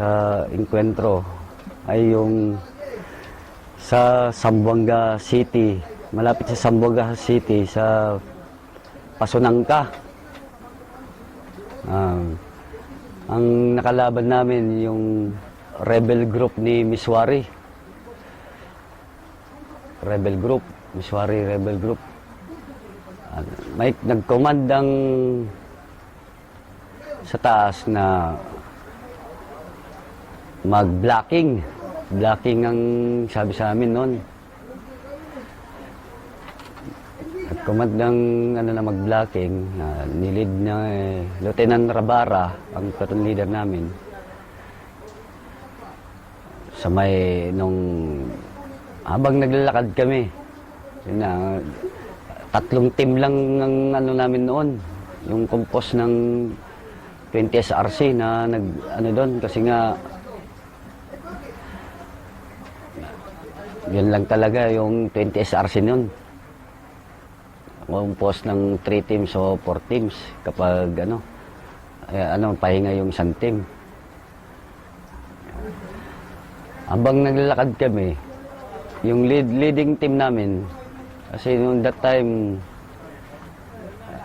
sa enkwentro ay yung sa Zamboanga City, malapit sa Zamboanga City sa Pasunangka. Ah, ang nakalaban namin yung rebel group ni Miswari. Rebel group, Miswari rebel group. Ah, may nagkomandang sa taas na mag-blocking. Blocking ang sabi sa amin noon. At command ng ano na mag-blocking, uh, nilid na eh, Lieutenant Rabara, ang platoon leader namin. Sa may nung habang naglalakad kami, yun na, tatlong team lang ng ano namin noon, yung compose ng 20 SRC na nag ano doon kasi nga yun lang talaga yung 20 SRC noon. Compose ng 3 teams o 4 teams kapag ano eh, ano pahinga yung isang team. Habang naglalakad kami, yung lead, leading team namin, kasi nung that time,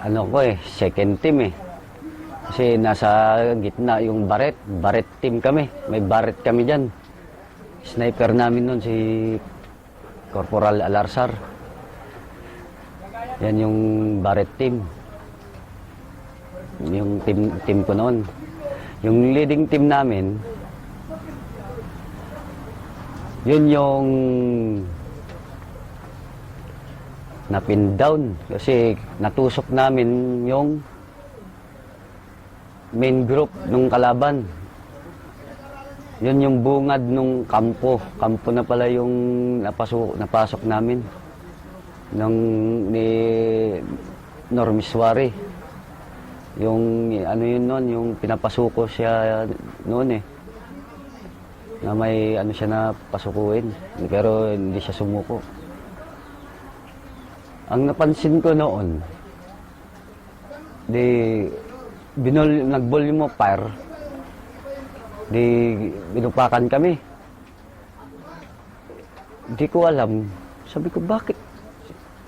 ano ko eh, second team eh. Kasi nasa gitna yung Barret, Barret team kami, may Barret kami dyan. Sniper namin nun si Corporal Alarsar. Yan yung Barret team. Yung team, team ko noon. Yung leading team namin, yun yung napin down kasi natusok namin yung main group nung kalaban. Yun yung bungad nung kampo. Kampo na pala yung napasok, napasok namin ng ni Normiswari. Yung ano yun noon, yung pinapasuko siya noon eh na may ano siya na pasukuin pero hindi siya sumuko. Ang napansin ko noon, di binol nag-volume fire, di binupakan kami. Hindi ko alam. Sabi ko, bakit?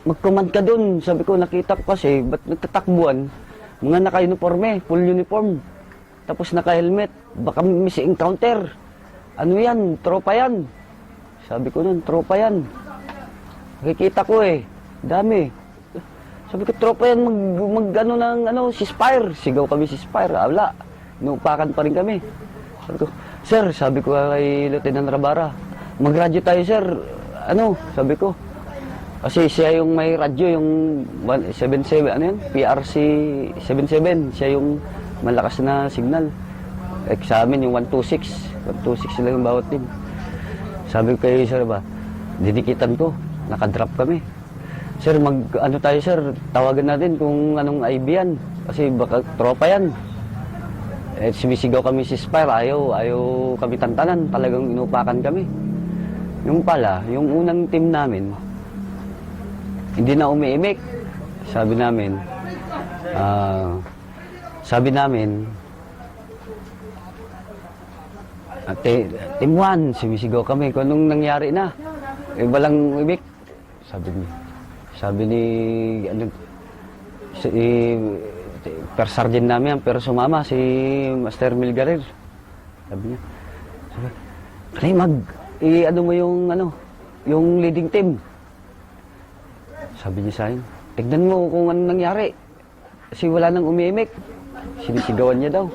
Mag-command ka dun. Sabi ko, nakita ko kasi, ba't nagtatakbuhan? Mga naka-uniforme, full uniform. Tapos naka-helmet. Baka may encounter. Ano yan? Tropa yan. Sabi ko nun, tropa yan. Nakikita ko eh. Dami. Sabi ko, tropa yan, mag, mag ano ng, ano, si Spire. Sigaw kami si Spire. Wala. Inuupakan pa rin kami. Sabi ko, sir, sabi ko kay Lieutenant Rabara, mag-radyo tayo, sir. Ano, sabi ko. Kasi siya yung may radyo, yung 77, ano yun? PRC 77. Siya yung malakas na signal. Eh, sa amin, yung 126. 126 lang yung bawat team. Sabi ko kay sir ba, dinikitan ko, nakadrop kami. Sir, mag, ano tayo sir, tawagan natin kung anong IB yan. Kasi baka tropa yan. Eh, sumisigaw kami si Spire, ayaw, ayaw kami tantanan, talagang inupakan kami. Yung pala, yung unang team namin, hindi na umiimik. Sabi namin, ah, sabi namin, Ate, team 1, sumisigaw kami kung anong nangyari na. Eh, walang ibig. Sabi ni, sabi ni, ano, si, per sergeant namin, pero sumama si Master Milgarer. Sabi niya, sabi, Kali mag, i, ano mo yung, ano, yung leading team. Sabi niya sa akin, tignan mo kung ano nangyari. Kasi wala nang umiimik. Sinisigawan niya daw.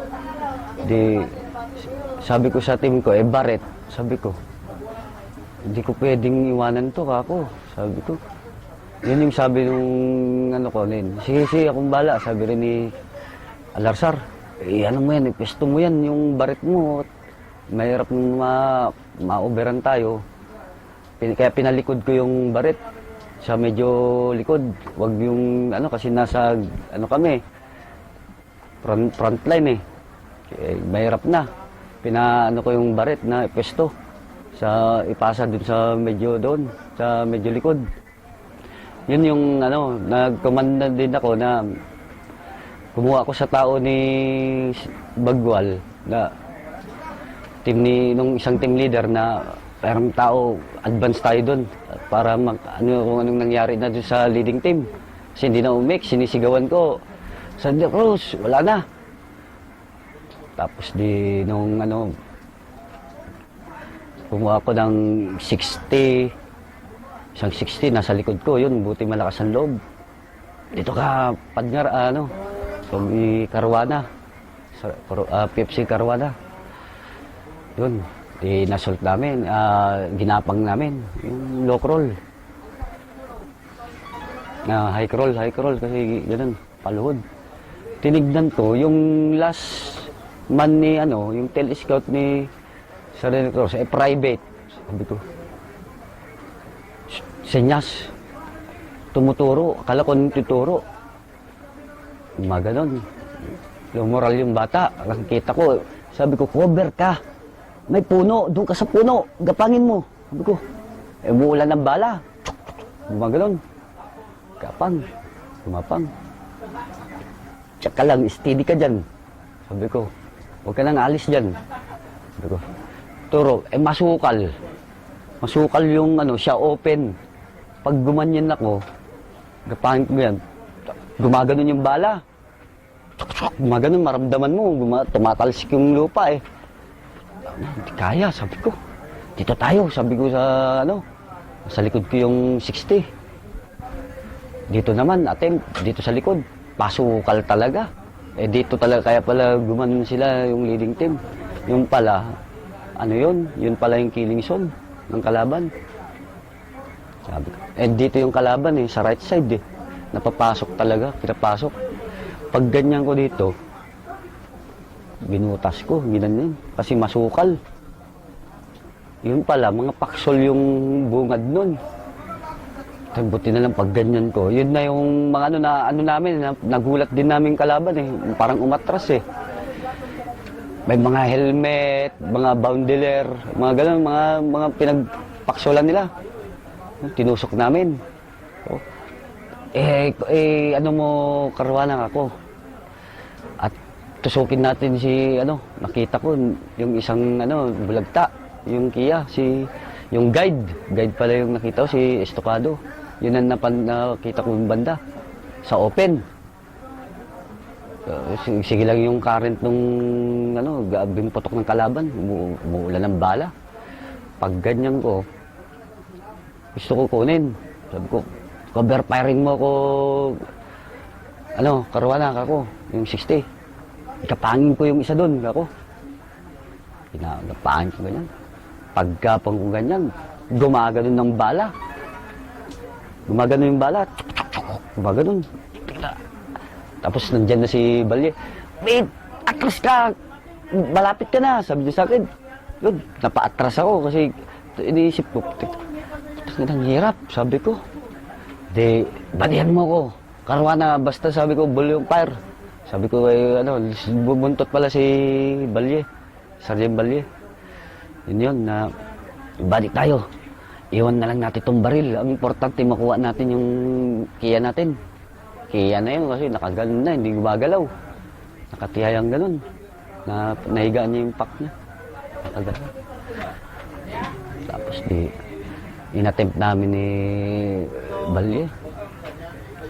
Di, sabi ko sa team ko, eh Barret, sabi ko, hindi ko pwedeng iwanan to kako. Sabi ko, yun yung sabi nung ano ko, Nin. Sige, sige, akong bala. Sabi rin ni Alarsar, eh ano mo yan, ipesto mo yan, yung barit mo. Mahirap ma maoberan tayo. Kaya pinalikod ko yung barit sa medyo likod. Wag yung ano kasi nasa ano kami front, front line eh. eh mahirap na. Pinaano ko yung barit na pwesto sa ipasa dun sa medyo doon, sa medyo likod. Yun yung ano, nagkomanda din ako na kumuha ako sa tao ni Bagwal na team ni nung isang team leader na parang tao advance tayo doon para mag, ano kung anong nangyari na doon sa leading team. Kasi hindi na umik, sinisigawan ko. Sandy Cruz, wala na. Tapos di nung ano kumuha ko ng 60 isang 60 nasa likod ko yun buti malakas ang loob. Dito ka Padngar ano Pag Karwana sa uh, PFC Karwana yun di nasult namin ah, ginapang namin yung low crawl. Na high crawl high crawl kasi ganun paluhod. Tinignan ko yung last man ni ano yung tail scout ni Sarene Cruz eh private. Sabi ko senyas. Tumuturo. Akala ko tuturo mga ganon. Lumoral yung bata. Nakikita ko sabi ko cover ka. May puno. Doon ka sa puno. Gapangin mo. Sabi ko eh umuulan ng bala. Mga ganon. Gapang. Gumapang. Tsaka lang steady ka dyan. Sabi ko huwag ka nang alis dyan. Sabi ko turo eh masukal. Masukal yung ano siya open pag gumanyan ako gapangin ko yan. Gumaganon yung bala. Gumaganon maramdaman mo guma, tumatalsik yung lupa eh. Hindi kaya sabi ko. Dito tayo sabi ko sa ano sa likod ko yung 60 dito naman attempt dito sa likod. Pasukal talaga. Eh dito talaga kaya pala gumanon sila yung leading team. Yung pala ano yun? Yun pala yung killing zone ng kalaban. Sabi ko eh dito yung kalaban eh sa right side eh napapasok talaga pinapasok pag ganyan ko dito binutas ko ginanyan kasi masukal yun pala mga paksol yung bungad nun Tay, buti na lang pag ganyan ko. Yun na yung mga ano na ano namin, na, nagulat din namin kalaban eh. Parang umatras eh. May mga helmet, mga boundiler, mga ganun, mga mga pinagpaksolan nila. Tinusok namin. Oh. Eh, eh, ano mo, karwanan ako. At tusukin natin si, ano, nakita ko, yung isang, ano, bulagta, yung Kia, si, yung guide. Guide pala yung nakita ko, si Estocado. Yun ang napan, nakita ko yung banda. Sa open. Uh, sige, lang yung current nung ano, gabing putok ng kalaban, umu- umuulan ng bala. Pag ganyan ko, gusto ko kunin. Sabi ko, cover firing mo ko, ano, karwana ako, yung 60. Ikapangin ko yung isa doon, ako. Pinagapangin ko ganyan. Pagkapang ko ganyan, gumaganon ng bala. Gumagano yung bala. Gumagano. Tapos nandyan na si Balye. Wait, atras ka. Malapit ka na. Sabi niya sa akin. Yun, napaatras ako kasi iniisip ko. Ang hirap, sabi ko. Di, balihan mo ko. Karwana, basta sabi ko, bull yung fire. Sabi ko, eh, ano, bubuntot pala si Balye. Sergeant Balye. Yun yun, na balik tayo. Iwan na lang natin itong baril. Ang importante, makuha natin yung kiya natin. Kiya na yun kasi nakaganon na, hindi gumagalaw. Nakatihayang ganun. Na, nahiga niya yung pack niya. Nakaganon. Tapos di, inattempt namin ni Balye.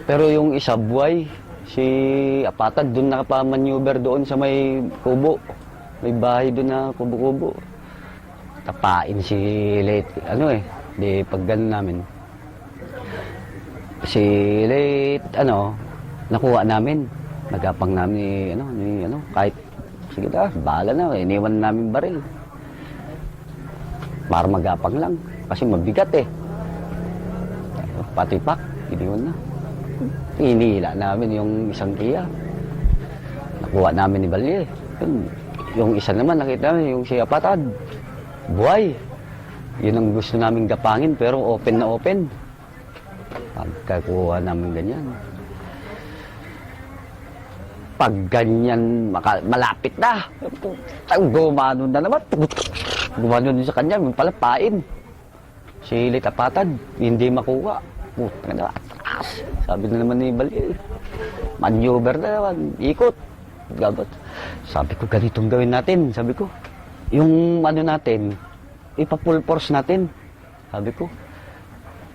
Pero yung isa buhay, si Apatad, doon nakapamaneuver doon sa may kubo. May bahay doon na kubo-kubo. Tapain si late, ano eh, di pag namin. Si late, ano, nakuha namin. Nagapang namin ano, ni, ano, kahit, sige na, bahala na, iniwan namin baril. Para magapang lang, kasi mabigat eh. Pati pak, iniwan na. Inihila namin yung isang kiya. Nakuha namin ni Balye. Yun, yung isa naman nakita namin, yung si Apatad. Buhay. Yun ang gusto namin gapangin, pero open na open. Pagkakuha namin ganyan. Pag ganyan, maka, malapit na. Putang gumano na naman. Gumano din sa kanya, yung pala pain. Si hindi makuha. Putang na, atras. Sabi na naman ni Bali, maneuver na naman, ikot. Gabat. Sabi ko, ganitong gawin natin. Sabi ko, yung ano natin, ipa-full force natin. Sabi ko,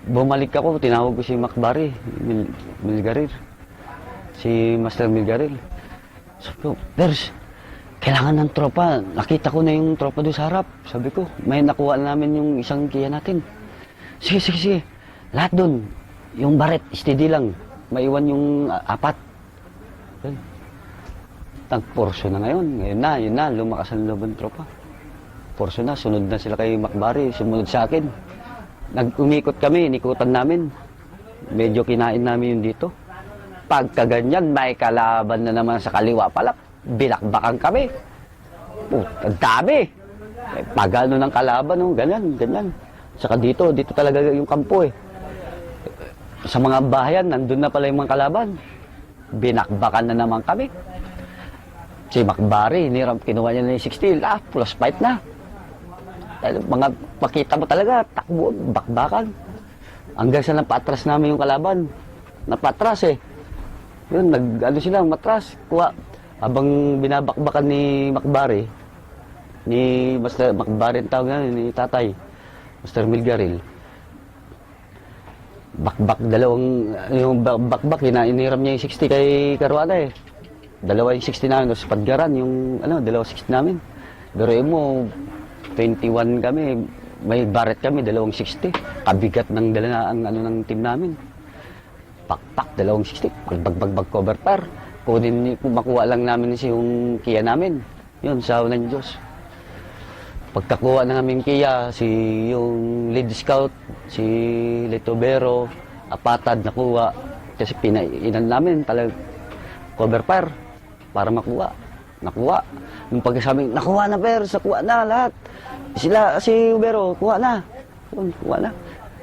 bumalik ako, tinawag ko si Macbari, Mil Milgarir. Si Master Milgaril. Sabi ko, Pers, kailangan ng tropa. Nakita ko na yung tropa doon sa harap. Sabi ko, may nakuha namin yung isang kiya natin. Sige, sige, sige. Lahat doon. Yung baret, steady lang. Maiwan yung ah, apat. Yun. Tag-porso na ngayon. Ngayon na, yun na. Lumakas ang loob ng tropa. Porso na. Sunod na sila kay Macbari. Sumunod sa akin. Nag-umikot kami. Inikutan namin. Medyo kinain namin yun dito. Pagka ganyan, may kalaban na naman sa kaliwa pala. Binakbakan kami. Oh, ang dami. Eh, Pag ano ng kalaban, oh, ganyan, ganyan. Saka dito, dito talaga yung kampo eh. Sa mga bahayan, nandun na pala yung mga kalaban. Binakbakan na naman kami. Si Macbari, niram, kinuha niya na yung 60. Ah, plus fight na. Eh, Mga pakita mo talaga, takbo, bakbakan. Hanggang sa napatras namin yung kalaban. Napatras eh. Yun, nag, ano sila, matras. Kuha. Habang binabakbakan ni Macbari, ni Master Macbari ang tawag ni tatay, Master Milgaril. Bakbak, dalawang, yung bak- bakbak, ina, iniram niya yung 60 kay Caruana eh. Dalawa yung 60 namin, tapos Padgaran, yung, ano, dalawa 60 namin. Pero mo, 21 kami, may baret kami, dalawang 60. Kabigat ng dala ang ano ng team namin. Pakpak, dalawang 60. Bagbagbag cover par. Kunin, makuha lang namin yung Kia namin. Yun, sa ng Diyos. Pagkakuha na namin Kia, si yung lead scout, si Litobero, apatad nakuha. Kasi pinainan namin talaga cover fire para makuha. Nakuha. Nung pagkasabi, nakuha na per, sa kuha na lahat. Sila, si Ubero, kuha na. Kuha na.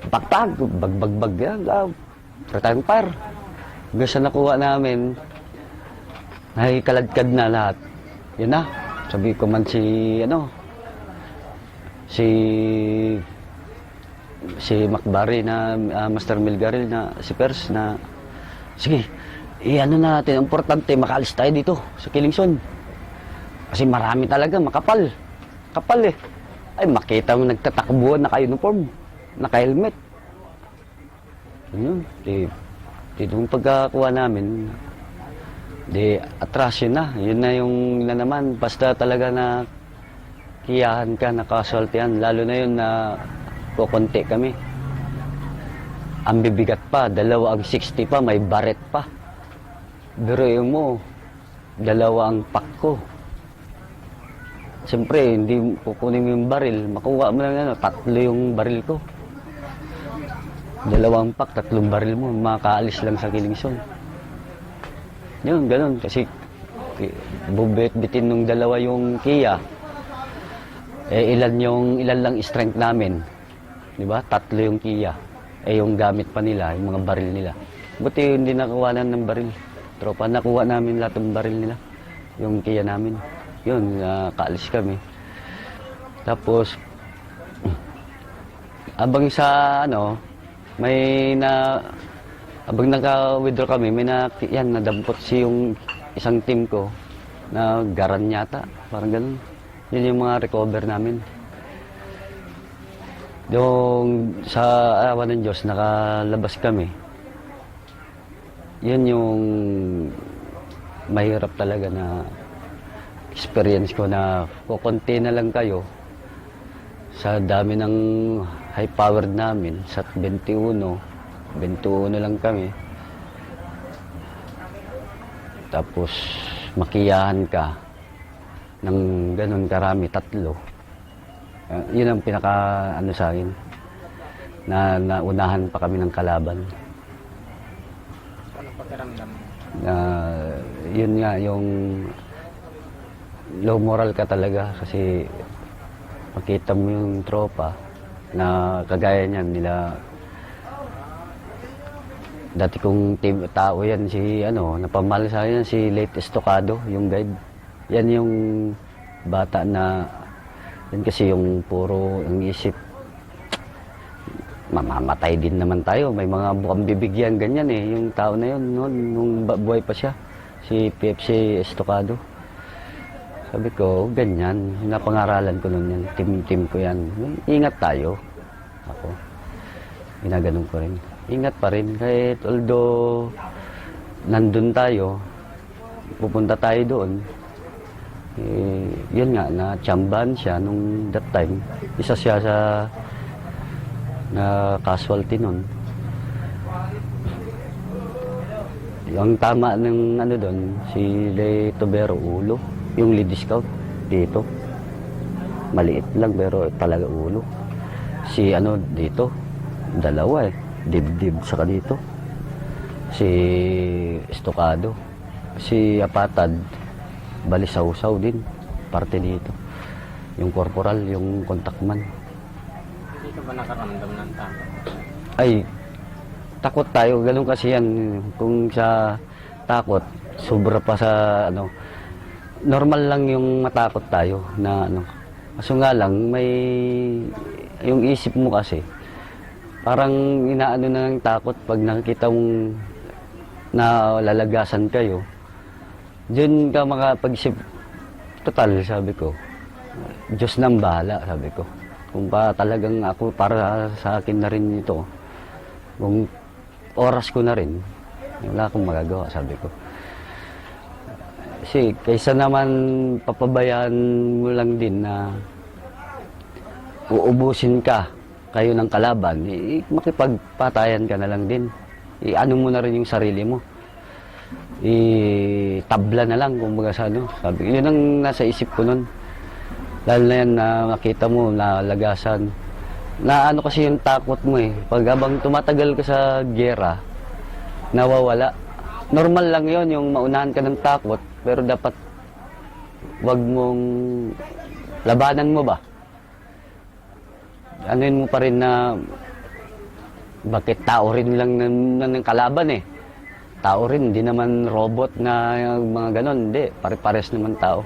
Pagpag, bagbagbag yan. Ah, Tratang fire. Hanggang nakuha namin, ay kaladkad na lahat. Yun na. Sabi ko man si, ano, si si Macbari na ah, Master Milgaril na si Pers na sige, i-ano na natin, importante makaalis tayo dito sa Kilingson. Kasi marami talaga, makapal. Kapal eh. Ay, makita mo nagtatakbuhan, naka-uniform, naka-helmet. Yun, di, di nung pagkakuha namin, di atras yun na. Yun na yung na naman, basta talaga na kiyahan ka, nakasultihan. Lalo na yun na kukunti kami. Ang bibigat pa, dalawa ang 60 pa, may baret pa. Biruin mo, dalawa ang pack. Siyempre, hindi kukunin mo yung baril. Makuha mo lang ano, tatlo yung baril ko. Dalawang pack, tatlong baril mo, makaalis lang sa Kilingson. Yun, ganun. Kasi bubit-bitin nung dalawa yung Kia. Eh, ilan yung, ilan lang strength namin. Di ba? Tatlo yung Kia. Eh, yung gamit pa nila, yung mga baril nila. Buti hindi nakuhanan ng baril. Tropa, nakuha namin lahat ng baril nila. Yung Kia namin. Yun, ah, kaalis kami. Tapos, abang sa ano, may na abang naka-withdraw kami, may na yan nadampot si yung isang team ko na garan yata, parang ganun. Yun yung mga recover namin. Yung sa awa ng Diyos, nakalabas kami. Yun yung mahirap talaga na experience ko na kukunti na lang kayo sa dami ng high powered namin sa 21 21 lang kami. Tapos makiyahan ka ng ganun karami tatlo. Ah, yun ang pinaka ano sa akin na naunahan pa kami ng kalaban. Ano pakiramdam? Na yun nga yung low moral ka talaga kasi makita mo yung tropa na kagaya niyan nila dati kong team tao yan si ano napamahal sa akin si late Estocado yung guide yan yung bata na yan kasi yung puro ang isip mamamatay din naman tayo. May mga bukang bibigyan ganyan eh. Yung tao na yun noon, nung buhay pa siya. Si PFC Estocado. Sabi ko, ganyan. Napangaralan ko nun yan. Team-team ko yan. Ingat tayo. Ako. Ginaganon ko rin. Ingat pa rin. Kahit although nandun tayo, pupunta tayo doon. Eh, yun nga, na tsambahan siya nung that time. Isa siya sa na casualty nun. Yung tama ng ano doon, si Le Tobero ulo, yung lead scout dito. Maliit lang pero talaga ulo. Si ano dito, dalawa eh, dibdib sa dito. Si Estocado, si Apatad, balisaw-saw din, parte dito. Yung corporal, yung kontakman. Hindi ka ba nakaramdam ng takot? Ay, takot tayo. Ganun kasi yan. Kung sa takot, sobra pa sa ano. Normal lang yung matakot tayo na ano. Kaso nga lang, may yung isip mo kasi, parang inaano na ng takot pag nakikita mong na lalagasan kayo. Diyan ka makapag-isip, total, sabi ko, Diyos nang bahala, sabi ko. Kung pa talagang ako, para sa akin na rin ito, kung oras ko na rin, wala akong magagawa, sabi ko. Kasi kaysa naman papabayaan mo lang din na uubusin ka kayo ng kalaban, eh, makipagpatayan ka na lang din. I-ano mo na rin yung sarili mo. I-tabla na lang, kumbaga sa ano. Sabi, yun ang nasa isip ko nun. Lalo na yan na makita mo na lagasan. Na ano kasi yung takot mo eh. Pag habang tumatagal ka sa gera, nawawala. Normal lang yon yung maunahan ka ng takot, pero dapat wag mong labanan mo ba? Anuin mo pa rin na bakit tao rin lang ng, ng kalaban eh. Tao rin, hindi naman robot na mga ganon. Hindi, pare-pares naman tao.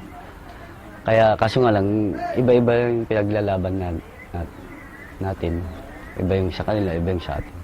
Kaya kaso nga lang, iba-iba yung pinaglalaban na, na- natin. Iba yung sa kanila, iba yung sa atin.